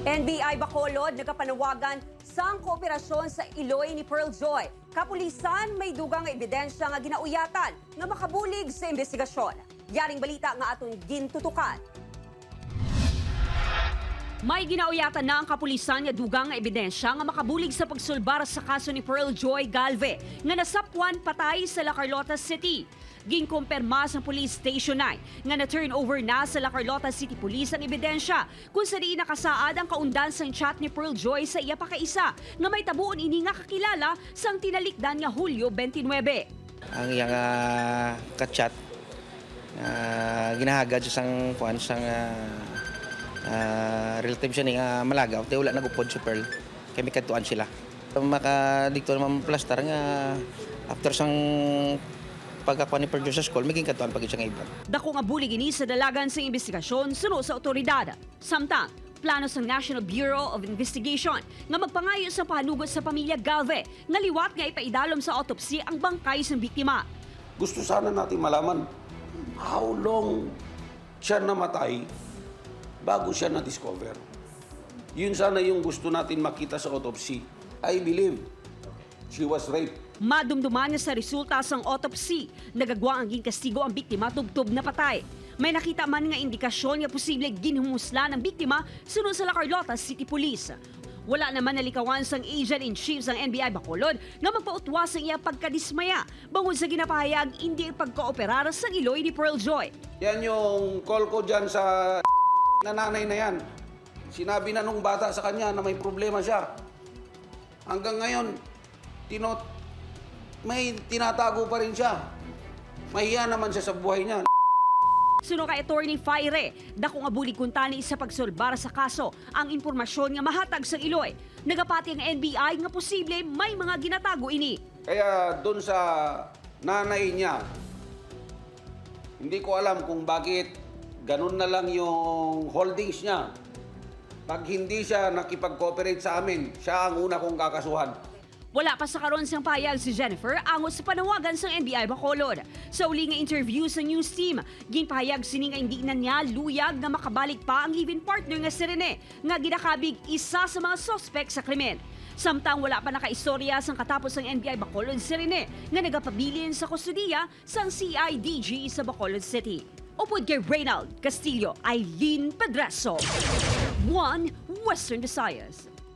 NBI Bacolod nagkapanawagan sa kooperasyon sa Iloy ni Pearl Joy. Kapulisan may dugang ebidensya nga ginauyatan nga makabulig sa investigasyon. Yaring balita nga atong gintutukan. May ginauyatan na ang kapulisan nga dugang nga ebidensya nga makabulig sa pagsulbar sa kaso ni Pearl Joy Galve nga nasapwan patay sa La Carlota City. Ginkumpirma sa Police Station 9 nga na-turn over na sa La Carlota City Police ang ebidensya kung sa nakasaad ang kaundan sang chat ni Pearl Joy sa iya pakaisa nga may tabuon ini nga kakilala sang tinalikdan nga Hulyo 29. ang iyang uh, kachat uh, ginahagad sa sang kuan sang uh, uh, relative siya ni nga malagaw tay wala nagupod si Pearl kay may kadtuan sila maka dito naman plaster nga after sang pagkakuan ni sa school maging kadtuan pag siya nga iba Dako nga bulig ini sa dalagan sa investigasyon suno sa otoridad. Samtang, plano sa National Bureau of Investigation nga magpangayo sa panugot sa pamilya Galve nga liwat nga ipaidalom sa autopsy ang bangkay sa biktima. Gusto sana natin malaman how long siya namatay bago siya na-discover. Yun sana yung gusto natin makita sa autopsy. I believe she was raped. Madumduman niya sa resulta sang autopsy, nagagwa ang kastigo ang biktima tubtob na patay. May nakita man nga indikasyon nga posible ginhumusla ng biktima sunod sa La Carlota City Police. Wala naman nalikawan sang agent-in-chief sang NBI Bacolod nga magpautwas ang iya pagkadismaya bangod sa ginapahayag hindi ang pagkooperar sang Iloy ni Pearl Joy. Yan yung call ko dyan sa nanay na yan. Sinabi na nung bata sa kanya na may problema siya. Hanggang ngayon, tinot, may tinatago pa rin siya. Mahiya naman siya sa buhay niya. Suno kay Attorney Fire, dako nga bulig kuntani sa pagsulbar sa kaso ang impormasyon nga mahatag sa Iloy. Nagapati ang NBI nga posible may mga ginatago ini. Kaya doon sa nanay niya, hindi ko alam kung bakit ganun na lang yung holdings niya. Pag hindi siya nakipag-cooperate sa amin, siya ang una kong kakasuhan. Wala pa sa karon siyang payag si Jennifer angos sa panawagan sa NBI Bacolod. Sa uli nga interview sa news team, ginpahayag sini nga hindi na niya luyag na makabalik pa ang live-in partner nga si Rene nga ginakabig isa sa mga suspect sa krimen. Samtang wala pa nakaistorya sang katapos ng NBI Bacolod si Rene nga nagapabilin sa kustudiya sang CIDG sa Bacolod City. Upod kay Reynald Castillo, Eileen Pedraso. One Western Visayas.